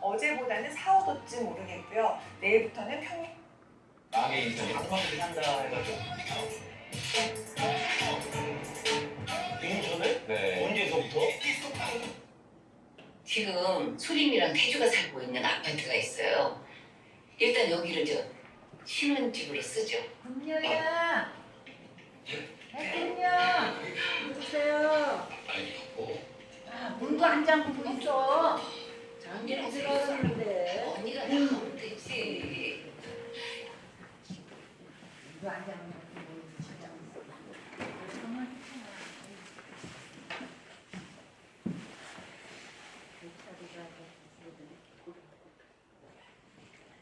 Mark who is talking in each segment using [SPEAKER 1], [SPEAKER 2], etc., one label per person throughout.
[SPEAKER 1] 어제보다는 4, 5도쯤 오르겠고요. 내일부터는 평
[SPEAKER 2] 나게 이제 방방들이 한다 해가지고
[SPEAKER 3] 인천에?
[SPEAKER 2] 네
[SPEAKER 3] 언제서부터?
[SPEAKER 4] 지금 수림이랑 태주가 살고 있는 아파트가 있어요. 일단 여기를 저 신혼집으로 쓰죠.
[SPEAKER 5] 금녀야. 금녀. 누구세요? 문도 안 잠그고 있어. 잠기고 들어왔는데.
[SPEAKER 4] 언니가 나가면 되지.
[SPEAKER 5] 문도 안 잠그고.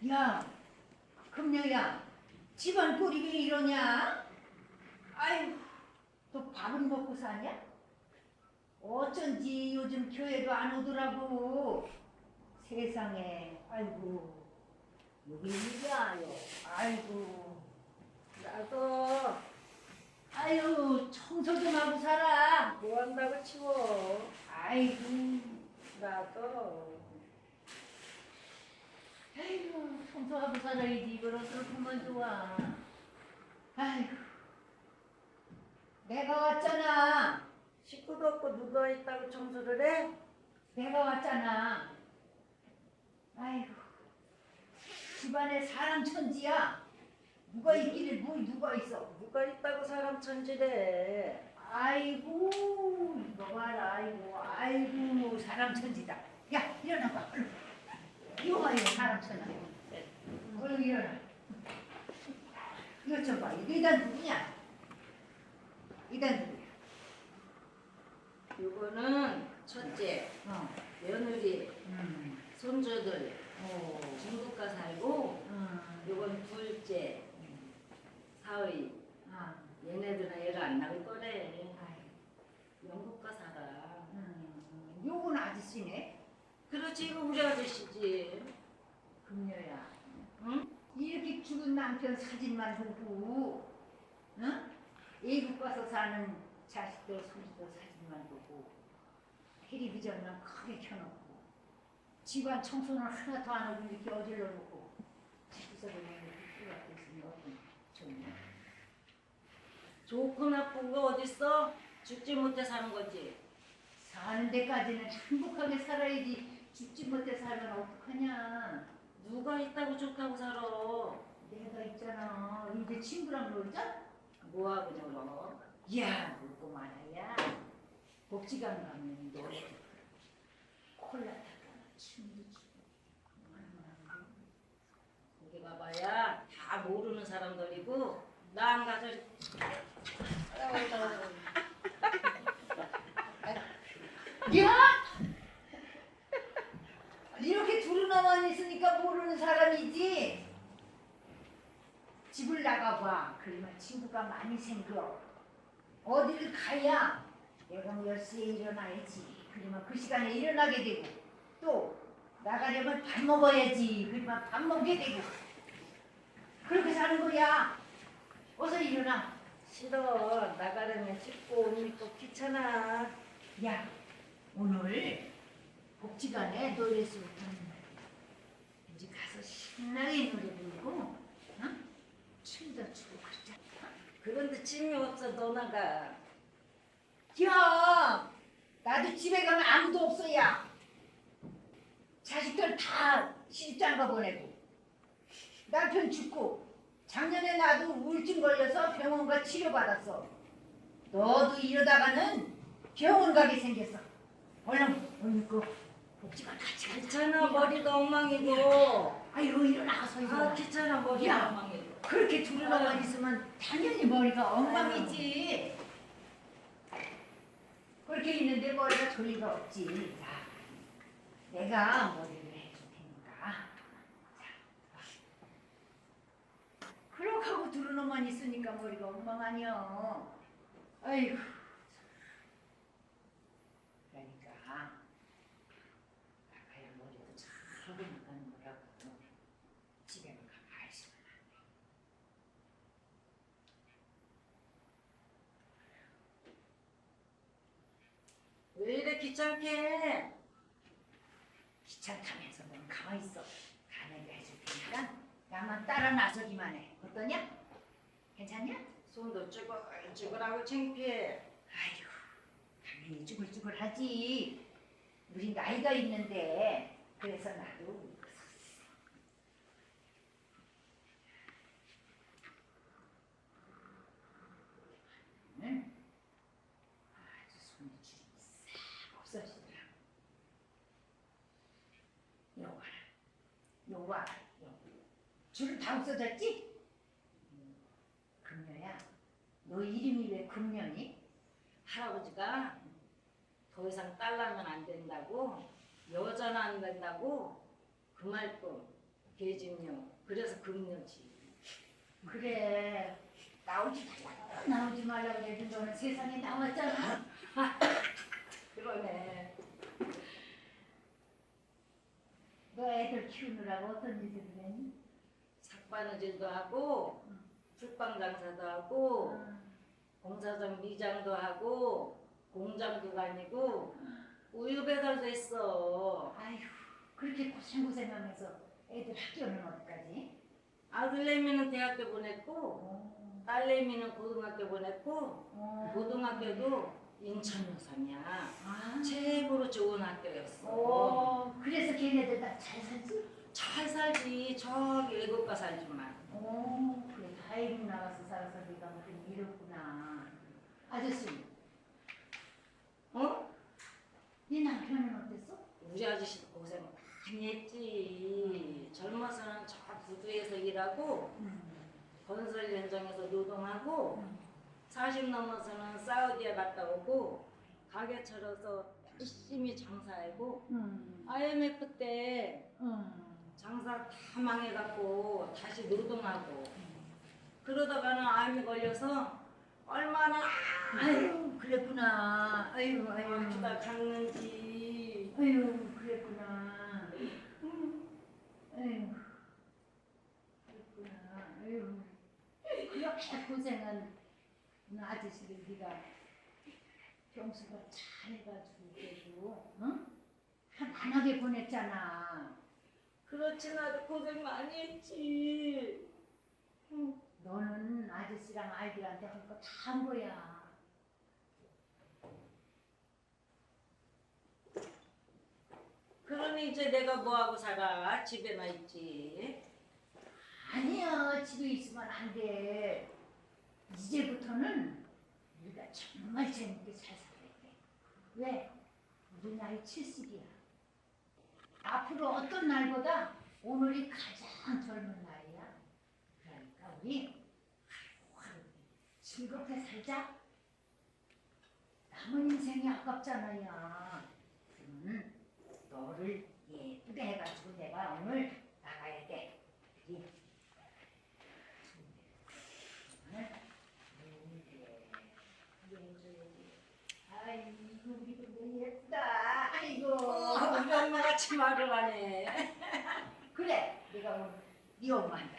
[SPEAKER 5] 야, 금녀야, 집안 꼴이 왜 이러냐? 아유, 너 밥은 먹고 사냐? 어쩐지 요즘 교회도 안 오더라고. 세상에, 아이고, 여기 일이야요. 아이고, 나도, 아유, 청소 좀 하고 살아.
[SPEAKER 6] 뭐 한다고 치워?
[SPEAKER 5] 아이고,
[SPEAKER 6] 나도
[SPEAKER 5] 아이고, 청소하고 살아야지. 이걸 어떻게만 좋아. 아이고, 내가 왔잖아.
[SPEAKER 6] 식구도 없고 누가 있다고 청소를 해?
[SPEAKER 5] 내가 왔잖아. 아이고, 집안에 사람 천지야. 누가 있기를 뭐 누가 있어?
[SPEAKER 6] 누가 있다고 사람 천지래?
[SPEAKER 5] 아이고, 이거 봐라. 아이고, 아이고, 사람 천지다. 야, 일어나 봐. 얼른. 이거 봐, 이거 사람 천지. 얼른 일어나. 이것 좀 봐. 이단 누구냐? 이단 누구야?
[SPEAKER 6] 요거는 첫째
[SPEAKER 5] 어.
[SPEAKER 6] 며느리
[SPEAKER 5] 음.
[SPEAKER 6] 손주들
[SPEAKER 5] 어.
[SPEAKER 6] 중국가 살고
[SPEAKER 5] 음.
[SPEAKER 6] 요건 둘째 사위
[SPEAKER 5] 아.
[SPEAKER 6] 얘네들은 애가 안 나올 거래. 영국가 살아
[SPEAKER 5] 음. 요건 아저씨네.
[SPEAKER 6] 그렇지 이거 우리 아저씨지
[SPEAKER 5] 금녀야.
[SPEAKER 6] 응?
[SPEAKER 5] 이렇게 죽은 남편 사진만 보고, 응? 외국 가서 사는 자식들, 손주들 사진 만 보고, 텔레비전만 크게 켜놓고, 집안 청소는 하나 더 안 하고 이렇게 어질러 놓고, 집구석에 이렇게 들어가고 있으면 좋냐?
[SPEAKER 6] 좋고 나쁘고 어딨어? 죽지 못해 사는 거지
[SPEAKER 5] 사는 데까지는 행복하게 살아야지 죽지 못해 살면 어떡하냐?
[SPEAKER 6] 누가 있다고 좋다고 살아
[SPEAKER 5] 내가 있잖아. 이제 친구랑 놀자?
[SPEAKER 6] 뭐하고 놀어?
[SPEAKER 5] 야, 놀고 말아야. 복지관 가면 노래 콜라 타거나 춤도 추고.
[SPEAKER 6] 거기 가봐야 다 모르는 사람들이고 나 안 가서
[SPEAKER 5] 야! 이렇게 두루나만 있으니까 모르는 사람이지. 집을 나가봐. 그러면 친구가 많이 생겨. 어디를 가야 내가 몇 시에 일어나야지. 그러면 그 시간에 일어나게 되고 또 나가려면 밥 먹어야지. 그러면 밥 먹게 되고 그렇게 사는 거야. 어서 일어나.
[SPEAKER 6] 싫어 나가려면 씻고 옷 입고 귀찮아
[SPEAKER 5] 야, 오늘 복지관에 노래 수업 하는 날이야. 이제 가서 신나게 노래 부르고, 응? 춤도 추고 그러자.
[SPEAKER 6] 그런데 짐이 없어 너 나가
[SPEAKER 5] 야, 나도 집에 가면 아무도 없어, 야. 자식들 다 시집장가 보내고, 남편 죽고, 작년에 나도 우울증 걸려서 병원 가 치료받았어. 너도 이러다가는 병원 가게 생겼어. 얼른, 얼른 그 복지관 같이 가자.
[SPEAKER 6] 귀찮아 머리도 엉망이고
[SPEAKER 5] 아이고 일어나서
[SPEAKER 6] 아
[SPEAKER 5] 일어나.
[SPEAKER 6] 귀찮아 머리도
[SPEAKER 5] 야.
[SPEAKER 6] 엉망이고
[SPEAKER 5] 그렇게 두루나만 있으면 당연히 머리가 엉망이지. 그렇게 있는데 머리가 조리가 없지. 자, 내가 머리를 해줄 테니까. 자, 그렇게 하고 두루나만 있으니까 머리가 엉망 아니야. 아이고. 그러니까 나가야 머리도 잘 하고 나가는 거라고. 집에 가만히 있으면
[SPEAKER 6] 왜 이래 귀찮게 해?
[SPEAKER 5] 귀찮다면서 넌 가만히 있어. 가만히 해줄 테니까 나만 따라 나서기만 해. 어떠냐? 괜찮냐?
[SPEAKER 6] 손도 쭈글쭈글하고 창피해.
[SPEAKER 5] 아휴, 당연히 쭈글쭈글하지. 우리 나이가 있는데 그래서 나도 응? 아주 손에 줄이 싹 없어지더라. 요거 봐라. 요거 봐라. 요거. 줄다 없어졌지? 음, 금녀야, 너 이름이 왜 금녀니?
[SPEAKER 6] 할아버지가 더 이상 딸라면 안 된다고 여자는 안 된다고 그 말뿐 계집녀 그래서 금녀지
[SPEAKER 5] 그래 나오지 말라 나오지 말라고 해도 너는 세상에 나왔잖아
[SPEAKER 6] 그러네
[SPEAKER 5] 너 애들 키우느라고 어떤 일을 했니?
[SPEAKER 6] 삭바느질도 하고 풀빵 장사도 하고 공사장 미장도 하고 공장도 다니고 우유 배달도 했어
[SPEAKER 5] 아휴 그렇게 고생고생하면서 애들 학교는 어디까지?
[SPEAKER 6] 아들내미는 대학교 보냈고
[SPEAKER 5] 어,
[SPEAKER 6] 딸내미는 고등학교 보냈고
[SPEAKER 5] 어.
[SPEAKER 6] 고등학교도 인천 여삼이야.
[SPEAKER 5] 아,
[SPEAKER 6] 최고로 좋은 학교였어.
[SPEAKER 5] 어, 그래서 걔네들 다 잘 살지?
[SPEAKER 6] 잘 살지. 저기 외국 가 살지만.
[SPEAKER 5] 어, 그래. 다이국 나가서 살아서 네가 무슨 이렇구나. 아저씨.
[SPEAKER 6] 어?
[SPEAKER 5] 네 남편은 어땠어?
[SPEAKER 6] 우리 아저씨도 고생 많이 했지. 젊어서는 저 부두에서 일하고 건설 현장에서 노동하고 40 넘어서는 사우디에 갔다 오고 가게 차려서 열심히 장사하고
[SPEAKER 5] 음,
[SPEAKER 6] IMF 때
[SPEAKER 5] 음.
[SPEAKER 6] 장사 다 망해갖고 다시 노동하고 그러다가는 암이 걸려서 얼마나
[SPEAKER 5] 아유 그랬구나. 아유 아유.
[SPEAKER 6] 아프다 갔는지.
[SPEAKER 5] 아유 그랬구나. 아유 그랬구나. 아유. 그렇게 고생한 그 아저씨를 네가 병수가 잘해가지고 그래도 응? 편안하게 보냈잖아.
[SPEAKER 6] 그렇지 나도 고생 많이 했지.
[SPEAKER 5] 너는 아저씨랑 아이들한테 할 거 다 한 거야.
[SPEAKER 6] 그러니 이제 내가 뭐하고 살아? 집에만 있지.
[SPEAKER 5] 아니야. 집에 있으면 안 돼 이제부터는 우리가 정말 재밌게 잘 살아야 돼. 왜? 우리 나이 70이야. 앞으로 어떤 날보다 오늘이 가장 젊은 날이야. 그러니까 우리 하루하루 즐겁게 살자. 남은 인생이 아깝잖아요. 그러면 너를 예쁘게 해가지고 내가 오늘 나가야 돼 그지? 아이고 우리 예쁘다 아이고
[SPEAKER 6] 우리 엄마 같이 말을 하네.
[SPEAKER 5] 그래 내가 오늘 네 엄마 한다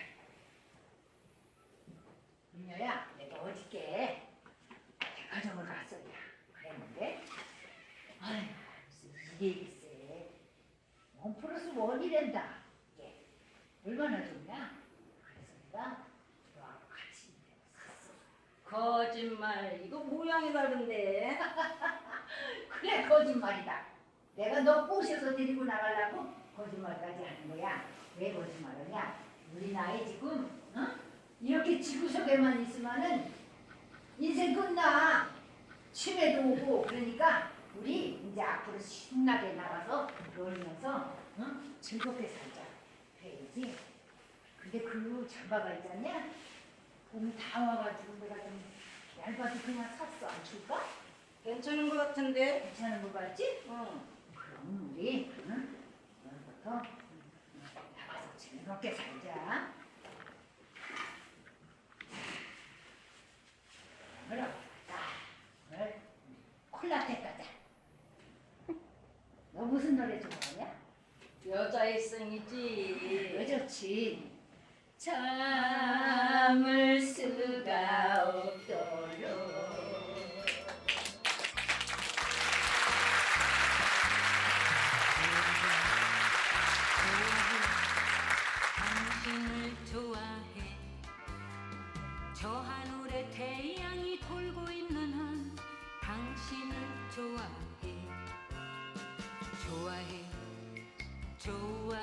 [SPEAKER 5] 은녀야 내가 어저께 백화점을 갔어야 그랬는데 아휴 무슨 일이겠어 원 플러스 원이란다 이게 얼마나 좋냐 그래서 내가 너하고 같이 샀어
[SPEAKER 6] 거짓말 이거 모양이 다른데
[SPEAKER 5] 그래 거짓말이다. 내가 너 꼬셔서 데리고 나가려고 거짓말까지 하는 거야. 왜 거짓말하냐? 우리 나이 지금 어? 이렇게 지구석에만 있으면은 인생 끝나. 치매도 오고 그러니까 우리 이제 앞으로 신나게 나가서 놀면서 어? 즐겁게 살자. 그래야지. 근데 그 잠바가 있잖냐? 봄다 와가지고 내가 좀 얇아도 그냥 샀어. 안 줄까?
[SPEAKER 6] 괜찮은 것 같은데
[SPEAKER 5] 괜찮은 거 같지?
[SPEAKER 6] 응.
[SPEAKER 5] 그럼 우리 응? 오늘부터 나가서 즐겁게 살자. 그럼 나 오늘 콜라텍 가자. 너 무슨 노래 좋아하냐?
[SPEAKER 6] 여자의 성이지
[SPEAKER 5] 왜 좋지?
[SPEAKER 6] 참을 수가
[SPEAKER 5] 없도록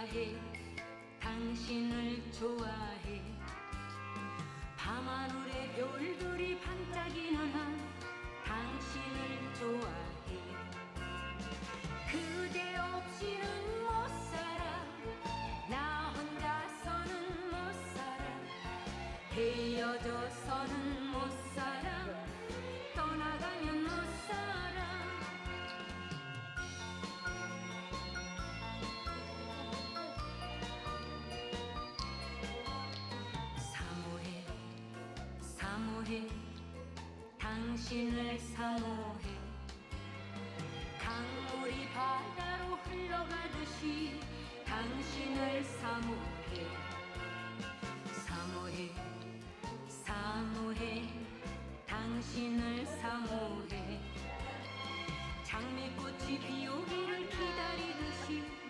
[SPEAKER 3] 좋아해. 당신을 좋아해. 밤하늘에 별들이 반짝이는 한 당신을 좋아해. 그대 없이는 당신을 사모해 강물이 바다로 흘러가듯이 당신을 사모해 사모해 사모해 당신을 사모해 장미꽃이 비오기를 기다리듯이